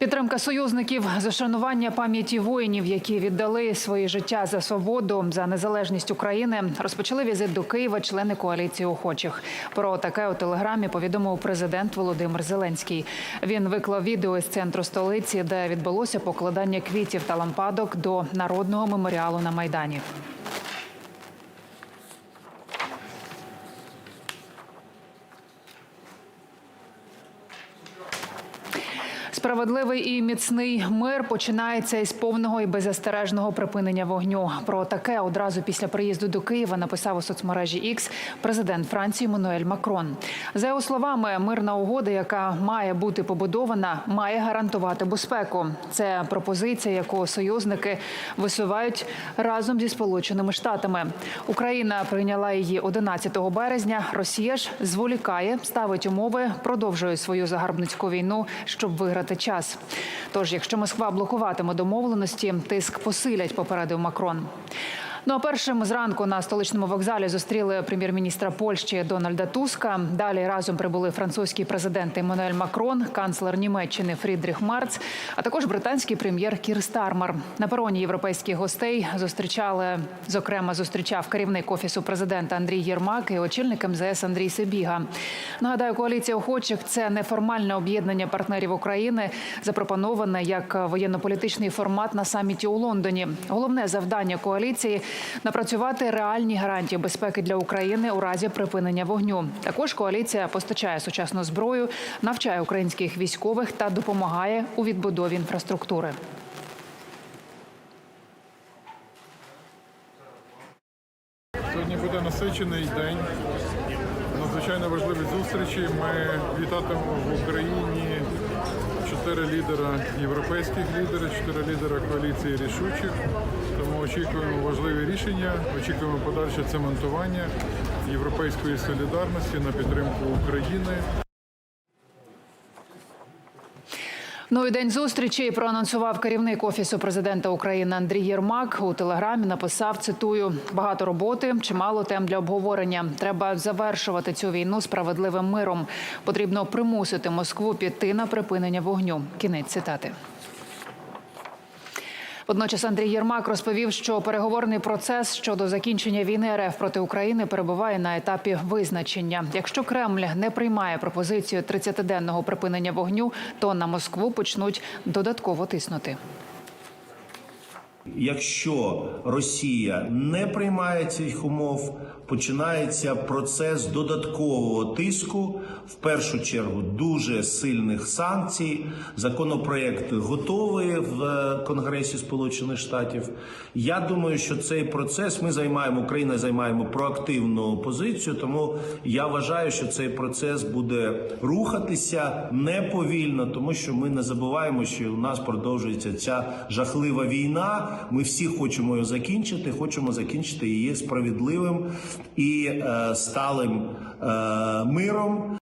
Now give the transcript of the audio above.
Підтримка союзників, зашанування пам'яті воїнів, які віддали свої життя за свободу, за незалежність України, розпочали візит до Києва члени коаліції охочих. Про таке у телеграмі повідомив президент Володимир Зеленський. Він виклав відео із центру столиці, де відбулося покладання квітів та лампадок до народного меморіалу на майдані. Справедливий і міцний мир починається із повного і беззастережного припинення вогню. Про таке одразу після приїзду до Києва написав у соцмережі X президент Франції Мануель Макрон. За його словами, мирна угода, яка має бути побудована, має гарантувати безпеку. Це пропозиція, яку союзники висувають разом зі Сполученими Штатами. Україна прийняла її 11 березня. Росія ж зволікає, ставить умови, продовжує свою загарбницьку війну, щоб виграти час. Тож, якщо Москва блокуватиме домовленості, тиск посилять, попередив Макрон. Ну а першим зранку на столичному вокзалі зустріли прем'єр-міністра Польщі Дональда Туска. Далі разом прибули французький президент Еммануель Макрон, канцлер Німеччини Фрідріх Марц, а також британський прем'єр Кір Стармер. На пероні європейських гостей зустрічали зокрема зустрічав керівник офісу президента Андрій Єрмак і очільник МЗС Андрій Себіга. Нагадаю, коаліція охочих це неформальне об'єднання партнерів України, запропоноване як воєнно-політичний формат на саміті у Лондоні. Головне завдання коаліції напрацювати реальні гарантії безпеки для України у разі припинення вогню. Також коаліція постачає сучасну зброю, навчає українських військових та допомагає у відбудові інфраструктури. Сьогодні буде насичений день. Надзвичайно важливі зустрічі. Ми вітатимемо в Україні чотири лідера європейських лідерів, чотири лідера коаліції рішучих. Тому очікуємо важливі рішення, очікуємо подальше цементування європейської солідарності на підтримку України. Ну і день зустрічі проанонсував керівник офісу президента України Андрій Єрмак. У телеграмі написав цитую: багато роботи, чимало тем для обговорення. Треба завершувати цю війну справедливим миром. Потрібно примусити Москву піти на припинення вогню. Кінець цитати. Водночас Андрій Єрмак розповів, що переговорний процес щодо закінчення війни РФ проти України перебуває на етапі визначення. Якщо Кремль не приймає пропозицію 30-денного припинення вогню, то на Москву почнуть додатково тиснути. Якщо Росія не приймає цих умов, починається процес додаткового тиску, в першу чергу дуже сильних санкцій. Законопроект готовий в е, Конгресі Сполучених Штатів. Я думаю, що цей процес ми займаємо, Україна займаємо проактивну позицію. Тому я вважаю, що цей процес буде рухатися не повільно, тому що ми не забуваємо, що у нас продовжується ця жахлива війна. Ми всі хочемо її закінчити, хочемо закінчити її справедливим і е, сталим е, миром.